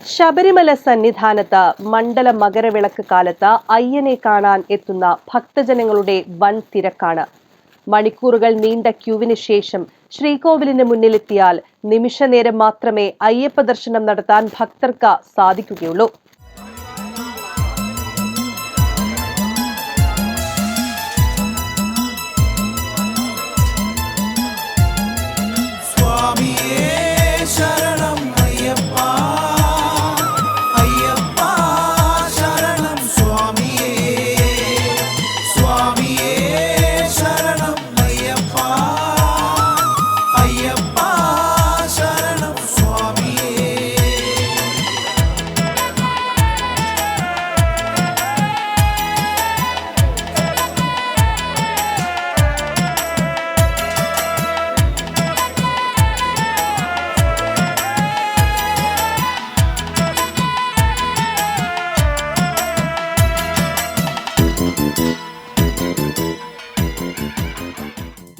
ശബരിമല സന്നിധാനത്ത് മണ്ഡല മകരവിളക്ക് കാലത്ത് അയ്യനെ കാണാൻ എത്തുന്ന ഭക്തജനങ്ങളുടെ വൻ തിരക്കാണ്. മണിക്കൂറുകൾ നീണ്ട ക്യൂവിന് ശേഷം ശ്രീകോവിലിന് മുന്നിലെത്തിയാൽ നിമിഷനേരം മാത്രമേ അയ്യപ്പ ദർശനം നടത്താൻ ഭക്തർക്ക് സാധിക്കുകയുള്ളൂ. സ്വാമിയേ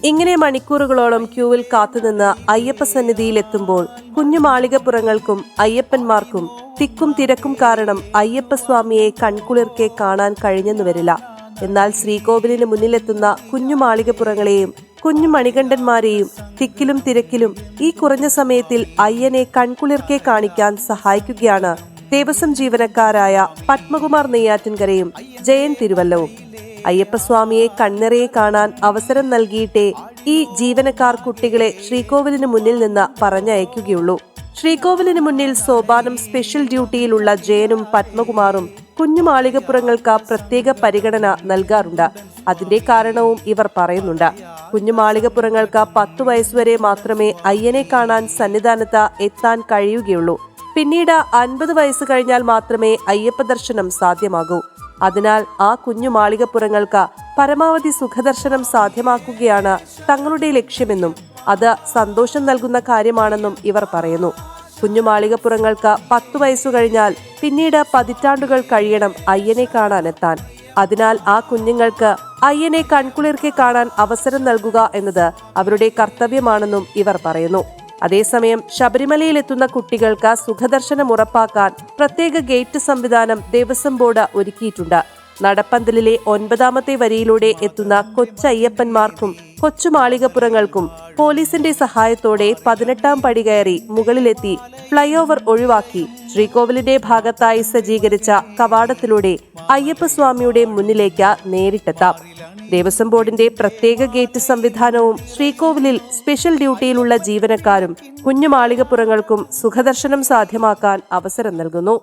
ഇങ്ങനെ മണിക്കൂറുകളോളം ക്യൂവിൽ കാത്തുനിന്ന് അയ്യപ്പ സന്നിധിയിലെത്തുമ്പോൾ കുഞ്ഞു മാളികപ്പുറങ്ങൾക്കും അയ്യപ്പന്മാർക്കും തിക്കും തിരക്കും കാരണം അയ്യപ്പസ്വാമിയെ കൺകുളിർക്കെ കാണാൻ കഴിഞ്ഞെന്നു വരില്ല. എന്നാൽ ശ്രീകോവിലിന് മുന്നിലെത്തുന്ന കുഞ്ഞു മാളികപ്പുറങ്ങളെയും കുഞ്ഞു മണികണ്ഠന്മാരെയും തിക്കിലും തിരക്കിലും ഈ കുറഞ്ഞ സമയത്തിൽ അയ്യനെ കൺകുളിർക്കെ കാണിക്കാൻ സഹായിക്കുകയാണ് ദേവസ്വം ജീവനക്കാരായ പത്മകുമാർ നെയ്യാറ്റിൻകരയും ജയൻ തിരുവല്ലവും. അയ്യപ്പസ്വാമിയെ കണ്ണിറയെ കാണാൻ അവസരം നൽകിയിട്ടേ ഈ ജീവനക്കാർ കുട്ടികളെ ശ്രീകോവിലിന് മുന്നിൽ നിന്ന് പറഞ്ഞയക്കുകയുള്ളൂ. ശ്രീകോവിലിന് മുന്നിൽ സോപാനം സ്പെഷ്യൽ ഡ്യൂട്ടിയിലുള്ള ജയനും പത്മകുമാറും കുഞ്ഞു മാളികപ്പുറങ്ങൾക്ക് പ്രത്യേക പരിഗണന നൽകാറുണ്ട്. അതിന്റെ കാരണവും ഇവർ പറയുന്നുണ്ട്. കുഞ്ഞു മാളികപ്പുറങ്ങൾക്ക് പത്തു വയസ്സുവരെ മാത്രമേ അയ്യനെ കാണാൻ സന്നിധാനത്ത് എത്താൻ കഴിയുകയുള്ളൂ. പിന്നീട് അൻപത് വയസ്സ് കഴിഞ്ഞാൽ മാത്രമേ അയ്യപ്പ ദർശനം സാധ്യമാകൂ. അതിനാൽ ആ കുഞ്ഞു മാളികപ്പുറങ്ങൾക്ക് പരമാവധി സുഖദർശനം സാധ്യമാക്കുകയാണ് തങ്ങളുടെ ലക്ഷ്യമെന്നും അത് സന്തോഷം നൽകുന്ന കാര്യമാണെന്നും ഇവർ പറയുന്നു. കുഞ്ഞു മാളികപ്പുറങ്ങൾക്ക് പത്തു വയസ്സു കഴിഞ്ഞാൽ പിന്നീട് പതിറ്റാണ്ടുകൾ കഴിയണം അയ്യനെ കാണാനെത്താൻ. അതിനാൽ ആ കുഞ്ഞുങ്ങൾക്ക് അയ്യനെ കൺകുളിർക്കെ കാണാൻ അവസരം നൽകുക എന്നത് അവരുടെ കർത്തവ്യമാണെന്നും ഇവർ പറയുന്നു. അതേസമയം ശബരിമലയിലെത്തുന്ന കുട്ടികൾക്ക് സുഖദർശനം ഉറപ്പാക്കാൻ പ്രത്യേക ഗേറ്റ് സംവിധാനം ദേവസ്വം ബോർഡ് ഒരുക്കിയിട്ടുണ്ട്. നടപ്പന്തലിലെ ഒൻപതാമത്തെ വരിയിലൂടെ എത്തുന്ന കൊച്ചയ്യപ്പന്മാർക്കും കൊച്ചുമാളികപ്പുറങ്ങൾക്കും പോലീസിന്റെ സഹായത്തോടെ പതിനെട്ടാം പടി കയറി മുകളിലെത്തി ഫ്ലൈ ഓവർ ഒഴിവാക്കി ശ്രീകോവിലിന്റെ ഭാഗത്തായി സജ്ജീകരിച്ച കവാടത്തിലൂടെ അയ്യപ്പസ്വാമിയുടെ മുന്നിലേക്ക് നേരിട്ടെത്താം. ദേവസ്വം ബോർഡിന്റെ പ്രത്യേക ഗേറ്റ് സംവിധാനവും ശ്രീകോവിലിൽ സ്പെഷ്യൽ ഡ്യൂട്ടിയിലുള്ള ജീവനക്കാരും കുഞ്ഞുമാളികപ്പുറങ്ങൾക്കും സുഖദർശനം സാധ്യമാക്കാൻ അവസരം നൽകുന്നു.